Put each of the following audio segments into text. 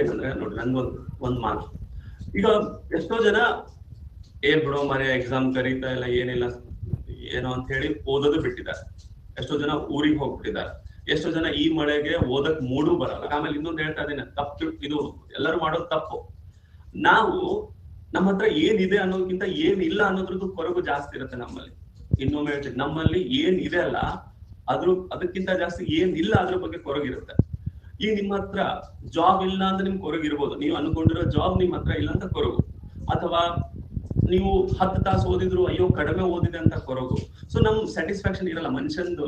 ಏನಂದ್ರೆ ನೋಡಿ ನಂಗೊಂದು ಒಂದ್ ಮಾತು. ಈಗ ಎಷ್ಟೋ ಜನ, ಏನ್ ಬಿಡೋ ಮನೆ ಎಕ್ಸಾಮ್ ಕರೀತಾ ಇಲ್ಲ, ಏನಿಲ್ಲ, ಏನೋ ಅಂತ ಹೇಳಿ ಓದೋದು ಬಿಟ್ಟಿದ್ದಾರೆ. ಎಷ್ಟೋ ಜನ ಊರಿಗೆ ಹೋಗ್ಬಿಟ್ಟಿದ್ದಾರೆ. ಎಷ್ಟೋ ಜನ ಈ ಮಳೆಗೆ ಓದಕ್ ಮೂಡು ಬರಲ್ಲ. ಆಮೇಲೆ ಇನ್ನೊಂದು ಹೇಳ್ತಾ ಇದ್ದೀನಿ, ತಪ್ಪು, ಇದು ಎಲ್ಲರೂ ಮಾಡೋದು ತಪ್ಪು. ನಾವು ನಮ್ಮ ಹತ್ರ ಏನಿದೆ ಅನ್ನೋದಕ್ಕಿಂತ ಏನಿಲ್ಲ ಅನ್ನೋದ್ರದ್ದು ಕೊರಗು ಜಾಸ್ತಿ ಇರುತ್ತೆ ನಮ್ಮಲ್ಲಿ. ಇನ್ನೊಮ್ಮೆ ಹೇಳ್ತೀನಿ, ನಮ್ಮಲ್ಲಿ ಏನ್ ಇದೆ ಅಲ್ಲ ಅದ್ರ ಅದಕ್ಕಿಂತ ಜಾಸ್ತಿ ಏನಿಲ್ಲ ಅದ್ರ ಬಗ್ಗೆ ಕೊರಗಿರುತ್ತೆ. ಈಗ ನಿಮ್ಮ ಹತ್ರ ಜಾಬ್ ಇಲ್ಲ ಅಂತ ನಿಮ್ಗೆ ಕೊರಗಿರ್ಬೋದು. ನೀವು ಅನ್ಕೊಂಡಿರೋ ಜಾಬ್ ನಿಮ್ ಹತ್ರ ಇಲ್ಲ ಅಂತ ಕೊರಗು. ಅಥವಾ ನೀವು ಹತ್ತು ತಾಸು ಓದಿದ್ರು ಅಯ್ಯೋ ಕಡಿಮೆ ಓದಿದೆ ಅಂತ ಕೊರಗು. ಸೊ ನಮ್ ಸ್ಯಾಟಿಸ್ಫ್ಯಾಕ್ಷನ್ ಇರಲ್ಲ. ಮನುಷ್ಯಂದು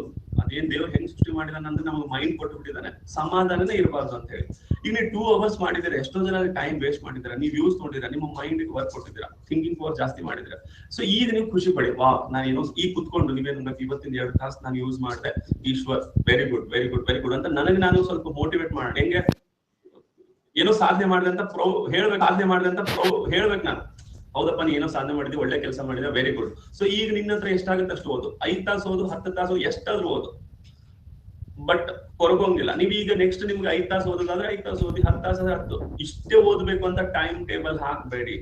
ಅದೇನ್ ದೇವ್ರು ಹೆಂಗ್ ಸೃಷ್ಟಿ ಮಾಡಿದಾನ ಅಂದ್ರೆ ನಮ್ಗೆ ಮೈಂಡ್ ಕೊಟ್ಟು ಬಿಟ್ಟಿದ್ದಾನೆ ಸಮಾಧಾನನೇ ಇರಬಾರ್ದು ಅಂತ ಹೇಳಿ. ಈಗ ನೀವು ಟೂ ಅವರ್ಸ್ ಮಾಡಿದ್ರೆ ಎಷ್ಟೋ ಜನ ಟೈಮ್ ವೇಸ್ಟ್ ಮಾಡಿದ್ರೆ ನೀವು ಯೂಸ್ ನೋಡಿದ್ರ ನಿಮ್ಮ ಮೈಂಡ್ ವರ್ಕ್ ಕೊಟ್ಟಿದ್ದೀರಾ? ಥಿಂಕಿಂಗ್ ಪವರ್ ಜಾಸ್ತಿ ಮಾಡಿದ್ರೆ. ಸೊ ಈಗ ನೀವು ಖುಷಿ ಪಡಿ. ವಾ ನಾನು ಏನೋ ಈ ಕುತ್ಕೊಂಡು ನೀವೇನು ನನ್ನ ಇವತ್ತಿನ ಎರಡು ತಾಸು ನಾನು ಯೂಸ್ ಮಾಡಿದೆ. Ishwar very good very good very good ಅಂತ ನನಗೆ ನಾನು ಸ್ವಲ್ಪ ಮೋಟಿವೇಟ್ ಮಾಡೋಣ ಹೆಂಗೆ? ಏನೋ ಸಾಧನೆ ಮಾಡಿದೆ ಅಂತ ಪ್ರೌ ಹೇಳ್ಬೇಕು ಸಾಧನೆ ಮಾಡಿದೆ ಅಂತ ಪ್ರೌ ಹೇಳ್ಬೇಕು ನಾನು. ಹೌದಪ್ಪ, ನೀ ಏನೋ ಸಾಧನೆ ಮಾಡಿದ್ವಿ ಒಳ್ಳೆ ಕೆಲಸ ಮಾಡಿದ ವೆರಿ ಗುಡ್ ಸೊ ಈಗ ನಿನ್ನ ಹತ್ರ ಎಷ್ಟಾಗುತ್ತೆ ಅಷ್ಟು ಓದು. ಐದ್ ತಾಸು ಓದು, ಹತ್ತು ತಾಸು ಎಷ್ಟಾದ್ರೂ ಓದು. ಬಟ್ ಕೊರಗೋಂಗಿಲ್ಲ ನೀವು ಈಗ ನೆಕ್ಸ್ಟ್ ನಿಮ್ಗೆ ಐದ್ ತಾಸು ಓದೋದಾದ್ರೆ ಐದ್ ತಾಸು ಓದಿ, ಹತ್ತು ತಾಸು ಹತ್ತು. ಇಷ್ಟೇ ಓದ್ಬೇಕು ಅಂತ ಟೈಮ್ ಟೇಬಲ್ ಹಾಕ್ಬೇಡಿ.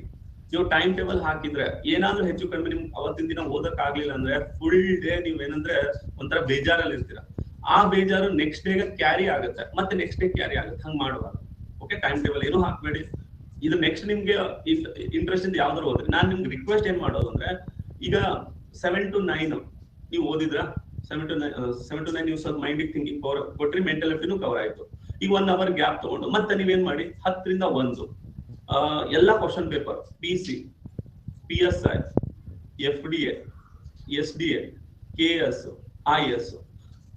ನೀವು ಟೈಮ್ ಟೇಬಲ್ ಹಾಕಿದ್ರೆ ಏನಾದ್ರೂ ಹೆಚ್ಚು ಕಡಿಮೆ ನಿಮ್ಗೆ ಅವತ್ತಿನ ದಿನ ಓದಕ್ ಆಗ್ಲಿಲ್ಲ ಅಂದ್ರೆ ಫುಲ್ ಡೇ ನೀವ್ ಏನಂದ್ರೆ ಒಂಥರ ಬೇಜಾರಲ್ಲಿ ಇರ್ತೀರ ಆ ಬೇಜಾರು ನೆಕ್ಸ್ಟ್ ಡೇಗೆ ಕ್ಯಾರಿ ಆಗುತ್ತೆ. ಮತ್ತೆ ನೆಕ್ಸ್ಟ್ ಡೇ ಕ್ಯಾರಿ ಆಗುತ್ತೆ. ಹಂಗ್ ಮಾಡುವಾಗ. ಓಕೆ ಟೈಮ್ ಟೇಬಲ್ ಏನು ಹಾಕ್ಬೇಡಿ. ಇದು ನೆಕ್ಸ್ಟ್ ನಿಮ್ಗೆ ಇಂಟ್ರೆಸ್ಟ್ ಇಂದ ಯಾವ್ದಾರು ಹೋದ್ರೆ, ನಾನ್ ನಿಮ್ಗೆ ರಿಕ್ವೆಸ್ಟ್ ಏನ್ ಮಾಡೋದು ಅಂದ್ರೆ, ಈಗ ಸೆವೆನ್ ಟು ನೈನ್ ನೀವು ಓದಿದ್ರ? Seven to nine seven to nine ನೀವು ಸ್ವಲ್ಪ ಮೈಂಡ್ ಥಿಂಕಿಂಗ್ ಪವರ್ ಕೊಟ್ರಿ ಮೆಂಟಲ್ ಎಫ್ಟಿನೂ ಕವರ್ ಆಯ್ತು. ಈಗ ಒನ್ ಅವರ್ ಗ್ಯಾಪ್ ತಗೊಂಡು, ಮತ್ತೆ ನೀವೇನ್ ಮಾಡಿ? ಹತ್ತರಿಂದ ಒಂದು. ಎಲ್ಲಾ question paper P C P S I F D A S D A K S I S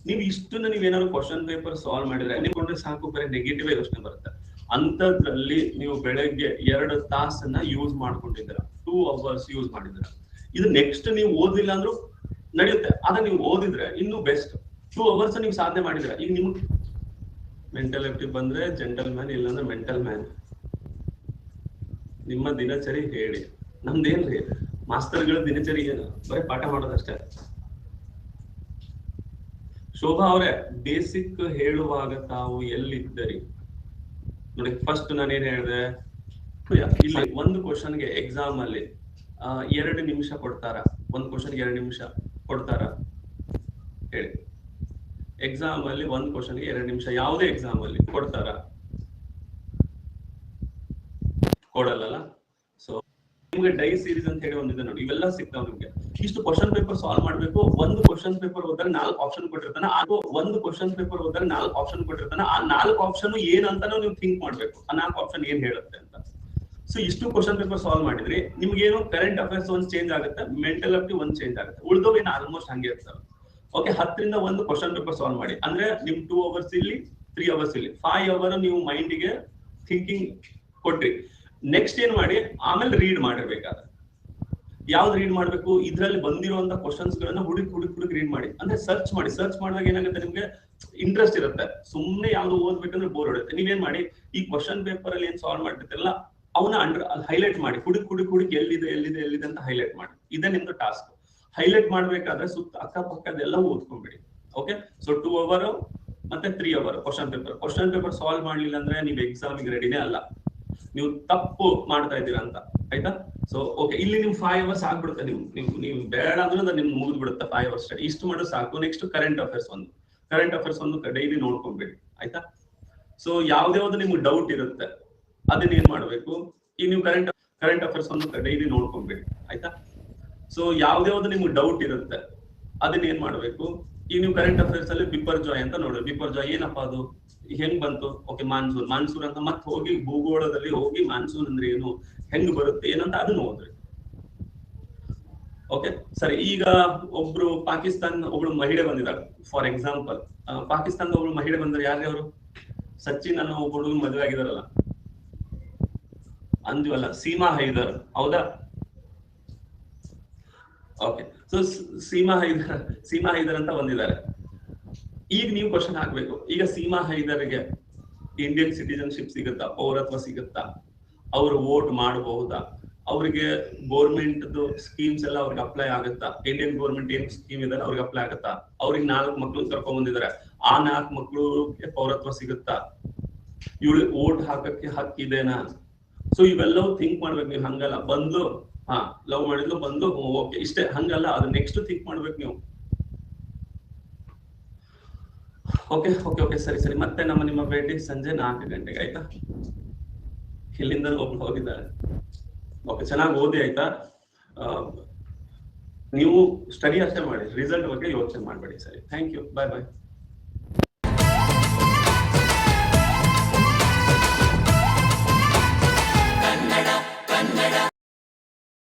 ನೀವು ಇಷ್ಟನ್ನ ನೀವೇನಾದ್ರು ಕ್ವಶನ್ ಪೇಪರ್ ಸಾಲ್ವ್ ಮಾಡಿದ್ರೆ ನಿಮ್ಗೊಂಡ್ರೆ ಸಾಕು, ಬರೀ ನೆಗೆಟಿವ್ ಯೋಚನೆ ಬರುತ್ತೆ. ಅಂತದ್ರಲ್ಲಿ ನೀವು ಬೆಳಗ್ಗೆ ಎರಡು ತಾಸನ್ನ ಯೂಸ್ ಮಾಡ್ಕೊಂಡಿದ್ದೀರ. ಟೂ ಅವರ್ಸ್ ಯೂಸ್ ಮಾಡಿದ್ದೀರ. ಇದು ನೆಕ್ಸ್ಟ್ ನೀವು ಓದಿಲ್ಲ ಅಂದ್ರೂ ನಡೆಯುತ್ತೆ. ಆದ್ರೆ ನೀವು ಓದಿದ್ರೆ ಇನ್ನೂ ಬೆಸ್ಟ್ ಟೂ ಅವರ್ಸ್ ನೀವು ಸಾಧನೆ ಮಾಡಿದ್ರ ಈಗ ನಿಮ್ಗೆ ಮೆಂಟಲ್ ಎಫ್ಟಿ ಬಂದ್ರೆ ಜೆಂಟಲ್ ಮ್ಯಾನ್ ಇಲ್ಲಾಂದ್ರೆ ಮೆಂಟಲ್ ಮ್ಯಾನ್ ನಿಮ್ಮ ದಿನಚರಿ ಹೇಳಿ. ನಮ್ದೇನ್ರಿ ಮಾಸ್ತರ್ಗಳ ದಿನಚರಿ ಏನು? ಬರೀ ಪಾಠ ಮಾಡೋದಷ್ಟೇ. ಶೋಭಾ ಅವರೇ ಬೇಸಿಕ್ ಹೇಳುವಾಗ ತಾವು ಎಲ್ಲಿದ್ದರಿ? ನೋಡಿ ಫಸ್ಟ್ ನಾನೇನ್ ಹೇಳಿದೆ? ಇಲ್ಲಿ ಒಂದು ಕ್ವಶನ್ಗೆ ಎಕ್ಸಾಮ್ ಅಲ್ಲಿ ಎರಡು ನಿಮಿಷ ಕೊಡ್ತಾರ? ಒಂದು ಕ್ವಶನ್ಗೆ ಎರಡು ನಿಮಿಷ ಕೊಡ್ತಾರ? ಹೇಳಿ. ಎಕ್ಸಾಮ್ ಅಲ್ಲಿ ಒಂದ್ ಕ್ವಶನ್ಗೆ ಎರಡು ನಿಮಿಷ, ಯಾವುದೇ ಎಕ್ಸಾಮ್ ಅಲ್ಲಿ ಕೊಡ್ತಾರ? ಕೊಡಲ್ಲ ಸೊ ನಿಮ್ಗೆ ಡೈ ಸೀರೀಸ್ ಅಂತ ಹೇಳಿ ಒಂದಿದೆ ನೋಡಿ, ಇವೆಲ್ಲ ಸಿಗ್ತಾವ ನಿಮ್ಗೆ. ಇಷ್ಟು ಕ್ವಶನ್ ಪೇಪರ್ ಸಾಲ್ವ್ ಮಾಡ್ಬೇಕು, ಒಂದು ಕ್ವಶನ್ ಪೇಪರ್ ಹೋದಾಗ ನಾಲ್ಕು ಆಪ್ಷನ್ ಕೊಟ್ಟಿರ್ತಾನೆ ಅದು ಒಂದು ಕ್ವಶನ್ ಪೇಪರ್ ಹೋದಾಗ ನಾಲ್ಕು ಆಪ್ಷನ್ ಕೊಟ್ಟಿರ್ತಾನೆ. ಆ ನಾಲ್ಕು ಆಪ್ಷನ್ ಏನಂತಾನು ನೀವು ಥಿಂಕ್ ಮಾಡ್ಬೇಕು. ಆ ನಾಲ್ಕು ಆಪ್ಷನ್ ಏನ್ ಹೇಳುತ್ತೆ ಅಂತ. ಸೊ ಇಷ್ಟು ಕ್ವಶನ್ ಪೇಪರ್ ಸಾಲ್ವ್ ಮಾಡಿದ್ರಿ, ನಿಮ್ಗೇನು ಕರೆಂಟ್ ಅಫೇರ್ಸ್ ಒಂದ್ ಚೇಂಜ್ ಆಗುತ್ತೆ ಮೆಂಟಲ್ ಅಪ್ಟಿ ಒಂದ್ ಚೇಂಜ್ ಆಗುತ್ತೆ. ಉಳಿದವ್ ಏನು ಆಲ್ಮೋಸ್ಟ್ ಹಂಗೆ ಇರ್ತಾರೆ ಓಕೆ ಹತ್ತರಿಂದ ಒಂದು ಕ್ವಶನ್ ಪೇಪರ್ ಸಾಲ್ವ್ ಮಾಡಿ. ಅಂದ್ರೆ ನಿಮ್ ಟೂ ಅವರ್ಸ್ ಇಲ್ಲಿ ತ್ರೀ ಅವರ್ಸ್ ಇಲ್ಲಿ. ಫೈವ್ ಅವರ್ ನೀವು ಮೈಂಡಿಗೆ ಥಿಂಕಿಂಗ್ ಕೊಟ್ರಿ. ನೆಕ್ಸ್ಟ್ ಏನ್ ಮಾಡಿ? ಆಮೇಲೆ ರೀಡ್ ಮಾಡಿರ್ಬೇಕಾದ. ಯಾವ್ದು ರೀಡ್ ಮಾಡ್ಬೇಕು? ಇದ್ರಲ್ಲಿ ಬಂದಿರುವಂತ ಕ್ವಶನ್ಸ್ ಗಳನ್ನ ಹುಡುಕ್ ಹುಡುಕ್ ಹುಡುಕ್ ರೀಡ್ ಮಾಡಿ. ಅಂದ್ರೆ ಸರ್ಚ್ ಮಾಡಿ. ಸರ್ಚ್ ಮಾಡಿದಾಗ ಏನಾಗುತ್ತೆ? ನಿಮ್ಗೆ ಇಂಟ್ರೆಸ್ಟ್ ಇರುತ್ತೆ. ಸುಮ್ನೆ ಯಾವ್ದು ಓದ್ಬೇಕಂದ್ರೆ ಬೋರ್ ಹೊಡುತ್ತೆ ನೀವೇನ್ ಮಾಡಿ? ಈ ಕ್ವಶನ್ ಪೇಪರ್ ಅಲ್ಲಿ ಏನ್ ಸಾಲ್ವ್ ಮಾಡ್ತಿರ್ತಿರಲ್ಲ, ಅವನ ಅಂಡರ್ ಹೈಲೈಟ್ ಮಾಡಿ. ಹುಡುಕ್ ಹುಡುಕ್ ಹುಡುಕ್ ಎಲ್ಲಿದೆ ಎಲ್ಲಿದೆ ಎಲ್ಲಿದೆ ಅಂತ ಹೈಲೈಟ್ ಮಾಡಿ. ಇದೇ ನಿಮ್ದು ಟಾಸ್ಕ್ ಹೈಲೈಟ್ ಮಾಡ್ಬೇಕಾದ್ರೆ ಸುತ್ತ ಅಕ್ಕಪಕ್ಕದೆಲ್ಲ ಓದ್ಕೊಂಡ್ಬಿಡಿ. ಓಕೆ ಸೊ ಟೂ ಅವರ್ ಮತ್ತೆ three hour question paper question paper solve ಮಾಡ್ಲಿಲ್ಲ ಅಂದ್ರೆ ನೀವು ಎಕ್ಸಾಮಿಗೆ ರೆಡಿನೇ ಅಲ್ಲ. ನೀವು ತಪ್ಪು ಮಾಡ್ತಾ ಇದ್ದೀರಾ ಅಂತ, ಆಯ್ತಾ? ಸೊ ಓಕೆ ಇಲ್ಲಿ ನಿಮ್ ಫೈವ್ ಅವರ್ಸ್ ಆಗ್ಬಿಡುತ್ತೆ ನೀವು ನೀವು ನೀವು ಬೇಡ ಅಂದ್ರೆ ಅದು ನಿಮ್ಗೆ ಮುಗಿದ್ ಬಿಡುತ್ತೆ ಫೈವ್ ಅವರ್ಸ್ ಸ್ಟಡಿ ಇಷ್ಟು ಮಾಡೋ ಸಾಕು. ನೆಕ್ಸ್ಟ್ ಕರೆಂಟ್ ಅಫೇರ್ಸ್ ಒಂದು. ಕರೆಂಟ್ ಅಫೇರ್ಸ್ ಒಂದು ಡೈಲಿ ನೋಡ್ಕೊಂಡ್ಬಿಡಿ ಆಯ್ತಾ? ಸೊ ಯಾವ್ದೇ ಒಂದು ನಿಮ್ಗೆ ಡೌಟ್ ಇರುತ್ತೆ, ಅದನ್ನ ಏನ್ ಮಾಡ್ಬೇಕು? ಈ ನೀವು ಕರೆಂಟ್ ಕರೆಂಟ್ ಅಫೇರ್ಸ್ ಒಂದು ಡೈಲಿ ನೋಡ್ಕೊಂಡ್ಬಿಡಿ ಆಯ್ತಾ? ಸೊ ಯಾವ್ದೇ ಒಂದು ನಿಮ್ಗೆ ಡೌಟ್ ಇರುತ್ತೆ, ಅದನ್ನ ಏನ್ ಮಾಡ್ಬೇಕು? ಈಗ ನೀವು ಕರೆಂಟ್ ಅಫೇರ್ಸ್ ಅಲ್ಲಿ ಬಿಪರ್ ಜಾಯ್ ಅಂತ ನೋಡಿ. ಬಿಪರ್ ಜಾಯ್ ಏನಪ್ಪ ಅದು? ಹೆಂಗ್ ಬಂತು? Okay monsoon. ಮಾನ್ಸೂನ್ ಅಂತ ಮತ್ತೆ ಹೋಗಿ ಭೂಗೋಳದಲ್ಲಿ ಹೋಗಿ ಮಾನ್ಸೂನ್ ಅಂದ್ರೆ ಏನು? ಹೆಂಗ್ ಬರುತ್ತೆ ಏನಂತ ಅದನ್ನ ಓದ್ರಿ ಓಕೆ ಸರಿ, ಈಗ ಒಬ್ರು ಪಾಕಿಸ್ತಾನ ಒಬ್ಳು ಮಹಿಳೆ ಬಂದಿದ್ದಾರೆ ಫಾರ್ ಎಕ್ಸಾಂಪಲ್ ಪಾಕಿಸ್ತಾನದ ಒಬ್ಳು ಮಹಿಳೆ ಬಂದ್ರೆ ಯಾರೇ ಅವರು? ಸಚಿನ್ ಅನ್ನೋ ಒಬ್ಬಳು ಮದುವೆ ಆಗಿದಾರಲ್ಲ ಅಂದ್ವಲ್ಲ ಸೀಮಾ ಹೈದರ್. ಹೌದಾ? ಓಕೆ ಸೊ, ಸೀಮಾ ಹೈದರ್ ಸೀಮಾ ಹೈದರ್ ಅಂತ ಬಂದಿದ್ದಾರೆ. ಈಗ ನೀವು ಕ್ವಶನ್ ಹಾಕ್ಬೇಕು. ಈಗ ಸೀಮಾ ಹೈದರ್ಗೆ ಇಂಡಿಯನ್ ಸಿಟಿಜನ್ಶಿಪ್ ಸಿಗುತ್ತಾ? ಪೌರತ್ವ ಸಿಗುತ್ತಾ? ಅವರು ವೋಟ್ ಮಾಡಬಹುದಾ? ಅವರಿಗೆ ಗೋರ್ಮೆಂಟ್ ಸ್ಕೀಮ್ಸ್ ಎಲ್ಲ ಅವ್ರಿಗೆ ಅಪ್ಲೈ ಆಗುತ್ತಾ? ಇಂಡಿಯನ್ ಗೌರ್ಮೆಂಟ್ ಏನ್ ಸ್ಕೀಮ್ ಇದೆ ಅವ್ರಿಗೆ ಅಪ್ಲೈ ಆಗುತ್ತಾ? ಅವ್ರಿಗೆ ನಾಲ್ಕು ಮಕ್ಳು ಕರ್ಕೊಂಡ್ ಬಂದಿದ್ದಾರೆ. ಆ ನಾಲ್ಕು ಮಕ್ಳು ಪೌರತ್ವ ಸಿಗುತ್ತಾ? ಇವಳು ವೋಟ್ ಹಾಕಕ್ಕೆ ಹಕ್ಕಿದೆನಾ? ಸೊ ಇವೆಲ್ಲವೂ ಥಿಂಕ್ ಮಾಡ್ಬೇಕು ನೀವು. ಹಂಗಲ್ಲ. ಬಂದು ಹಾ ಲವ್ ಮಾಡಿದ್ಲು, ಬಂದು ಓಕೆ ಇಷ್ಟೇ, ಹಂಗಲ್ಲ, ಅದು ನೆಕ್ಸ್ಟ್ ಥಿಂಕ್ ಮಾಡ್ಬೇಕು ನೀವು. ಓಕೆ ಓಕೆ ಓಕೆ ಸರಿ ಸರಿ, ಮತ್ತೆ ನಮ್ಮ ನಿಮ್ಮ ಭೇಟಿ ಸಂಜೆ ನಾಲ್ಕು ಗಂಟೆಗೆ, ಆಯ್ತಾ? ಇಲ್ಲಿಂದ ಒಬ್ರು ಹೋಗಿದ್ದಾರೆ. ಓಕೆ ಚೆನ್ನಾಗಿ ಓದಿ, ಆಯ್ತಾ? ನೀವು ಸ್ಟಡಿ ಅಷ್ಟೇ ಮಾಡಿ ರಿಸಲ್ಟ್ ಬಗ್ಗೆ ಯೋಚನೆ ಮಾಡಬೇಡಿ, ಸರಿ. Thank you bye bye